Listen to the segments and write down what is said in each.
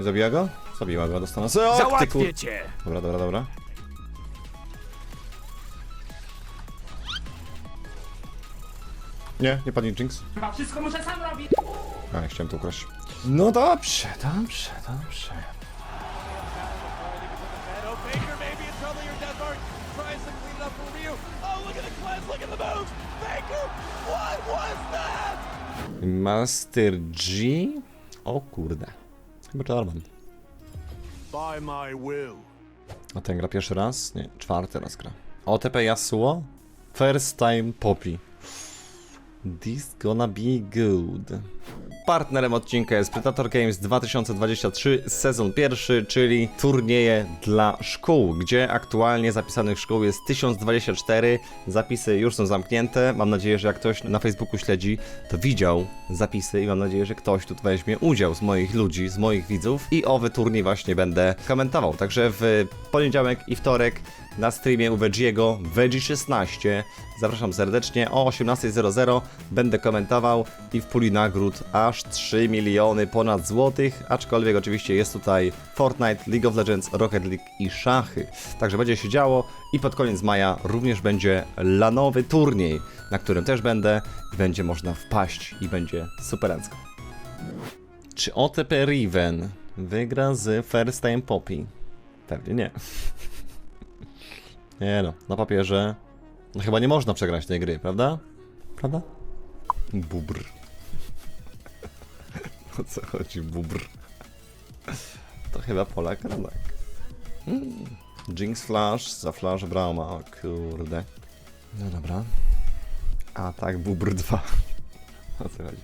Nie zabija go? Zabiła go, dostanę. O, ty kur... Załatwię cię! Dobra, dobra, dobra. Nie, nie padnie Jinx. Chyba wszystko muszę sam robić. A, ja chciałem to ukraść. No dobrze, dobrze, dobrze. Oh, Baker maybe in trouble here, Denmark. Trying to clean it up for Ryu. Oh, look at the cleanse, look at the moves. Baker, what was that? Master G? O kurde. Chyba Charmant. By my will. A ten gra pierwszy raz? Nie, czwarty raz gra. OTP Yasuo? First time Poppy. This gonna be good. Partnerem odcinka jest Predator Games 2023, sezon pierwszy, czyli turnieje dla szkół, gdzie aktualnie zapisanych szkół jest 1024. Zapisy już są zamknięte. Mam nadzieję, że jak ktoś na Facebooku śledzi, to widział zapisy i mam nadzieję, że ktoś tu weźmie udział z moich ludzi, z moich widzów i owy turniej właśnie będę komentował. Także w poniedziałek i wtorek na streamie u Vegiego, Veggie16. Zapraszam serdecznie o 18.00 będę komentował i w puli nagród aż 3 miliony ponad złotych, aczkolwiek oczywiście jest tutaj Fortnite, League of Legends, Rocket League i szachy. Także będzie się działo i pod koniec maja również będzie lanowy turniej, na którym też będę będzie można wpaść i będzie superancko. Czy OTP Riven wygra z First Time Poppy? Pewnie nie. Nie no, na papierze. No chyba nie można przegrać tej gry, prawda? Prawda? Bubr. O co chodzi, bubr? To chyba Polak Radak. Hmm. Jinx Flash za Flash Brauma, o kurde. No dobra. A tak, bubr 2. O co chodzi?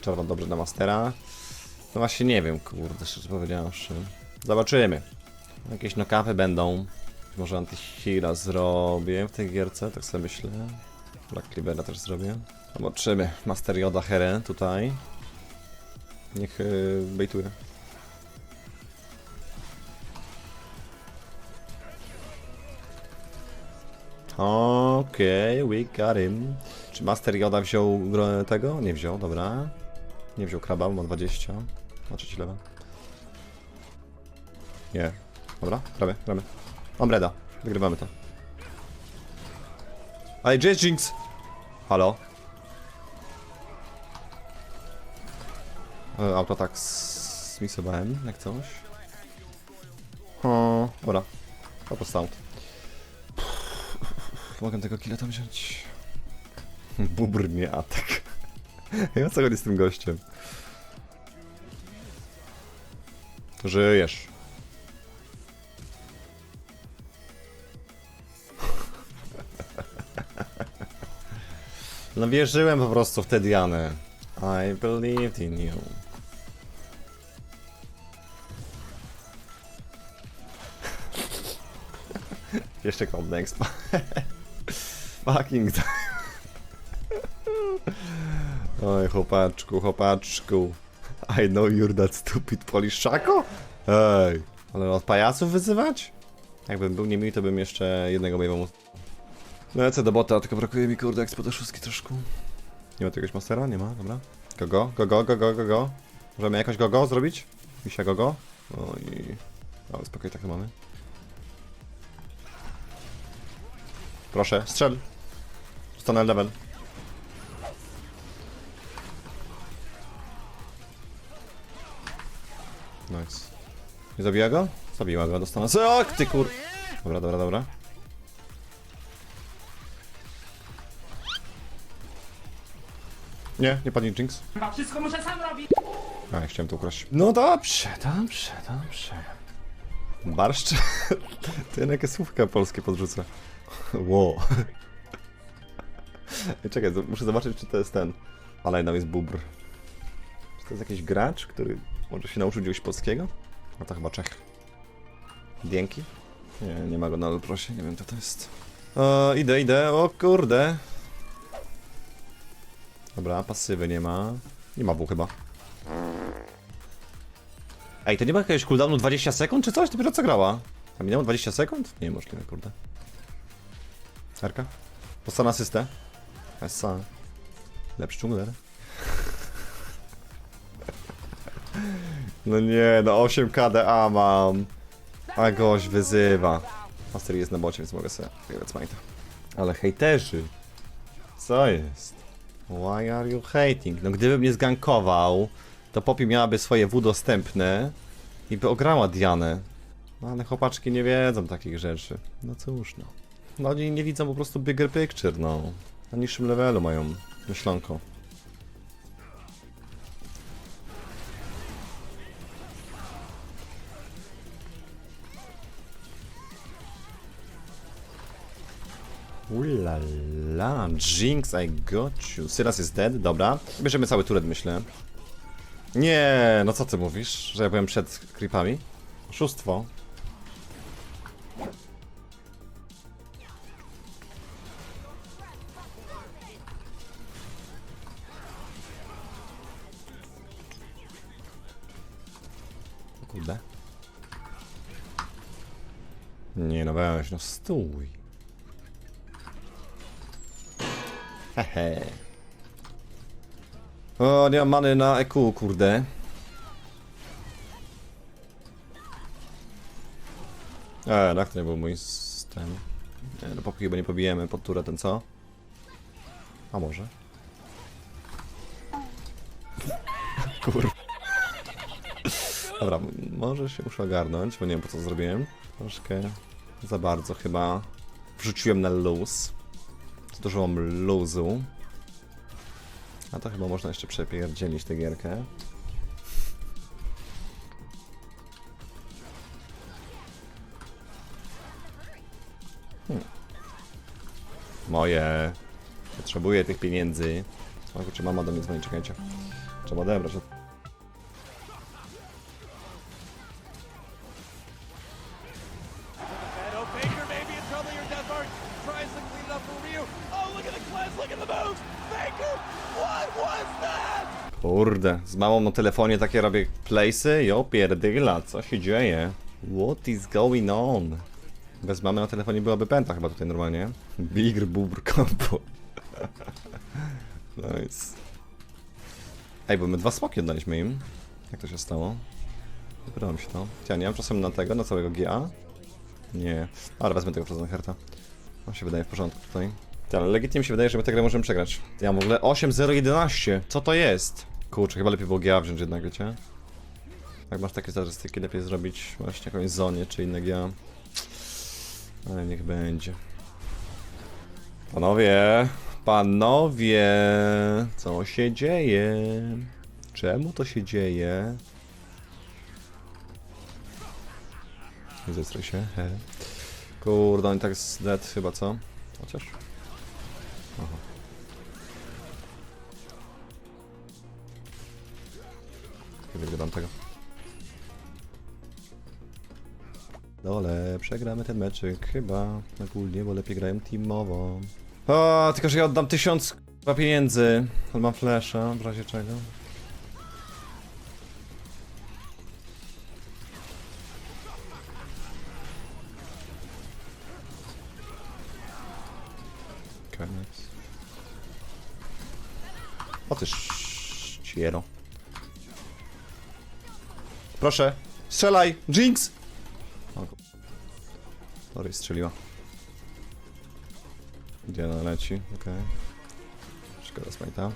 Czerwon dobrze na Mastera. No właśnie nie wiem, kurde, szczerze powiedziawszy. Zobaczymy. Jakieś knockupy będą. Może antyhila zrobię w tej gierce, tak sobie myślę. Black Cleavera też zrobię. Zobaczymy. Master Yoda Here tutaj. Niech yy, bejtuje. Okej, we got him. Czy Master Yoda wziął tego? Nie wziął, dobra. Nie wziął kraba, ma 20. Ma trzeci level. Nie. Dobra, gramy, gramy. Mam reda. Wygrywamy to. Ale gdzie jest Jinx? Halo? E, Autotak zmisowałem, jak coś. O, dobra. Po prostu. Mogę tego killa tam wziąć. Bubr nie atak. Ja co chodzi z tym gościem? Żyjesz. No wierzyłem po prostu w tę Dianę. I believed in you. Jeszcze expa. Fucking. Oj, chłopaczku, chłopaczku. I know you're that stupid Polish Shaco? Ej, ale od pajaców wyzywać? Jakbym był niemiły, to bym jeszcze jednego mojego Lecę do bota, tylko brakuje mi kurde ekspo do szóstki troszkę. Nie ma tu jakiegoś mastera? Nie ma, dobra. Gogo, gogo, gogo, gogo. Możemy jakoś gogo zrobić? Misia gogo? Oj. Ale spokojnie, tak to mamy. Proszę, strzel. Zostanę level. Nice. Nie zabija go? Zabiła go, dostanę. O, ty kur... Dobra, dobra, dobra. Nie, nie padnie Jinx. Chyba wszystko muszę sam robić. A, ja chciałem to ukraść. No dobrze, dobrze, dobrze. Barszcz? Ty jakie słówka polskie podrzucę. Wow. Ej, Czekaj, to muszę zobaczyć, czy to jest ten. Ale tam jest bubr. Czy to jest jakiś gracz, który może się nauczył czegoś polskiego? No to chyba Czech. Dzięki? Nie, nie ma go na proszę, nie wiem, co to jest. O, idę, idę, o kurde. Dobra, pasywy nie ma. Nie ma W chyba. Ej, to nie ma jakiegoś cooldownu 20 sekund czy coś? Dopiero co grała? A minęło 20 sekund? Nie, możliwe, kurde. Erka? Postanę asystę. Essa. Lepszy dżungler. No nie, no 8 KDA mam. A gość wyzywa. Master jest na bocie, więc mogę sobie. Ale hejterzy. Co jest? Why are you hating? No gdybym nie zgankował, to Poppy miałaby swoje W dostępne i by ograła Dianę. No ale chłopaczki nie wiedzą takich rzeczy. No cóż no. No oni nie widzą po prostu bigger picture, no. Na niższym levelu mają myślonko. Ulala, Jinx, I got you. Sylas jest dead, dobra. Bierzemy cały turet, myślę. Nie, no co ty mówisz? Że ja byłem przed creepami? Oszustwo. Nie no weź, no stój. Hehe. O, nie mam many na EQ, kurde. E, tak to nie był mój ten. Nie, no popki chyba nie pobijemy pod turę ten co? A może? Kur... Dobra, może się muszę ogarnąć, bo nie wiem po co zrobiłem. Troszkę za bardzo chyba wrzuciłem na luz. Za dużo mam luzu. A to chyba można jeszcze przepierdzielić tę gierkę. Hmm. Moje. Potrzebuję tych pieniędzy. O kurczę, mama do mnie dzwoni, czekajcie. Trzeba odebrać. Kurde, z mamą na telefonie takie robię playsy? Jo, pierdyla, co się dzieje? What is going on? Bez mamy na telefonie byłaby pęta chyba tutaj normalnie. Big bubr combo. nice. Ej, bo my dwa smoki oddaliśmy im. Jak to się stało? Wybrało mi się to. Ja nie mam czasem na tego, na całego GA? Nie. Ale wezmę tego Frozenherta. On się wydaje w porządku tutaj. Ty, ale legitnie mi się wydaje, że my tę grę możemy przegrać. Ja w ogóle 8-0-11. Co to jest? Kurczę, chyba lepiej było GA wziąć jednak, wiecie? Jak masz takie statystyki, lepiej zrobić właśnie jakąś zonie czy inne GA. Ale niech będzie. Panowie, panowie, co się dzieje? Czemu to się dzieje? Nie zestraj się, he. Kurde, on tak jest dead chyba, co? Chociaż? Aha. Wygrywam tego. Dole, przegramy ten meczyk chyba ogólnie, bo lepiej grają teamowo. O, tylko że ja oddam tysiąc pieniędzy. On ma flasha, w razie czego. Koniec. O ty ściero. Proszę, strzelaj! Jinx! O, Sorry, strzeliła. Diana leci, okej. Szkoda smajta.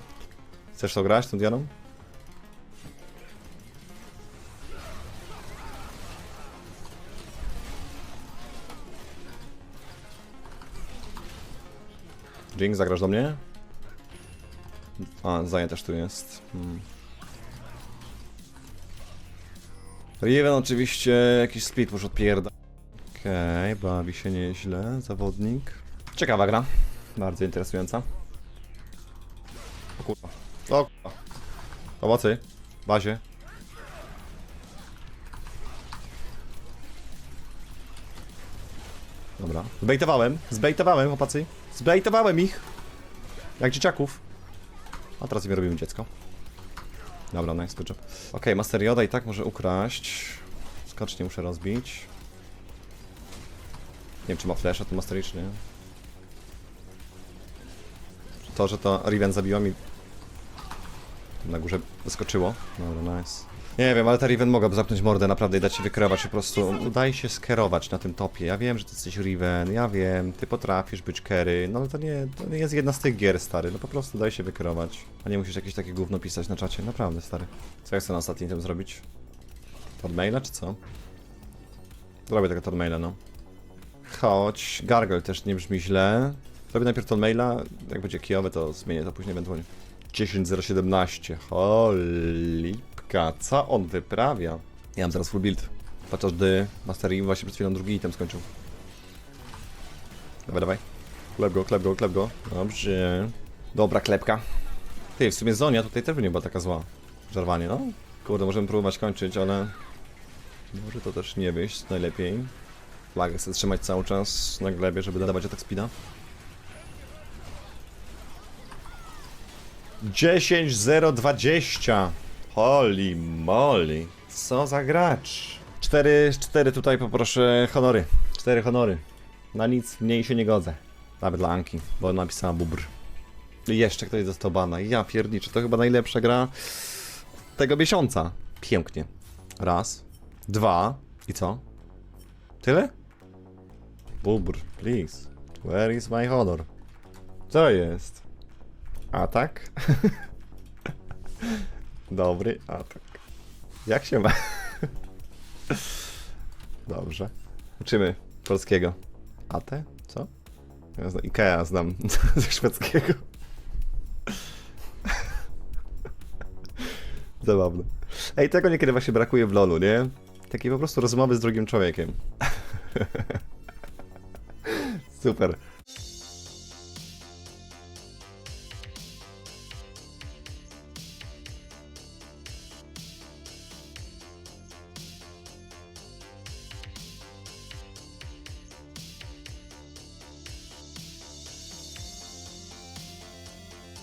Chcesz to grać, tą Dianą? Jinx, zagrasz do mnie? A, Zaję też tu jest. Hmm. Riven oczywiście jakiś split już odpierda. Okej, bawi się nieźle, zawodnik. Ciekawa gra. Bardzo interesująca. O kurwa. O kurwa. Pomocy. Bazie. Dobra. Zbejtowałem. Zbejtowałem, chłopacy. Zbejtowałem ich. Jak dzieciaków. A teraz mi robimy dziecko. Dobra, nice, job. Okej, Master Yoda i tak może ukraść. Skocznie muszę rozbić. Nie wiem, czy ma flash, to Master czy nie. To, że to Riven zabiła mi... Na górze wyskoczyło. Dobra, nice. Nie wiem, ale ta Riven mogłaby zamknąć mordę naprawdę i dać się wykierować. Po prostu udaj się skierować na tym topie. Ja wiem, że ty jesteś Riven, ja wiem, ty potrafisz być carry, no ale to nie, to nie jest jedna z tych gier, stary. No po prostu daj się wykierować. A nie musisz jakieś takie gówno pisać na czacie, naprawdę, stary. Co ja chcę na ostatnim tym zrobić? Pod maila, czy co? Zrobię tego ton maila, no. Chodź, Gargoyle też nie brzmi źle. Robię najpierw ton maila, jak będzie kijowy, to zmienię to później ewentualnie. 10017, co on wyprawia? Ja mam zaraz full build. Podczas gdy Master Yi właśnie przed chwilą drugi item skończył. Dawaj, dawaj. Klep go, klep go, klep go. Dobrze. Dobra klepka. Ty, w sumie Zonia tutaj też by nie była taka zła. Żarwanie, no. Kurde, możemy próbować kończyć, ale... Może to też nie wyjść najlepiej. Flagę chcę trzymać cały czas na glebie, żeby dodawać atak speeda. 10-0-20. Holy moly. Co za gracz. 4, 4 tutaj poproszę honory. 4 honory. Na nic mniej się nie godzę. Nawet dla Anki, bo napisała bubr. I jeszcze ktoś dostał bana. Ja pierniczę, to chyba najlepsza gra tego miesiąca. Pięknie. Raz, dwa i co? Tyle? Bubr, please. Where is my honor? Co jest? Atak? Dobry atak. Jak się ma? Dobrze. Uczymy polskiego. Ate? Co? Ja znam, Ikea znam ze szwedzkiego. Zabawne. Ej, tego niekiedy właśnie brakuje w LoLu, nie? Takiej po prostu rozmowy z drugim człowiekiem. Super.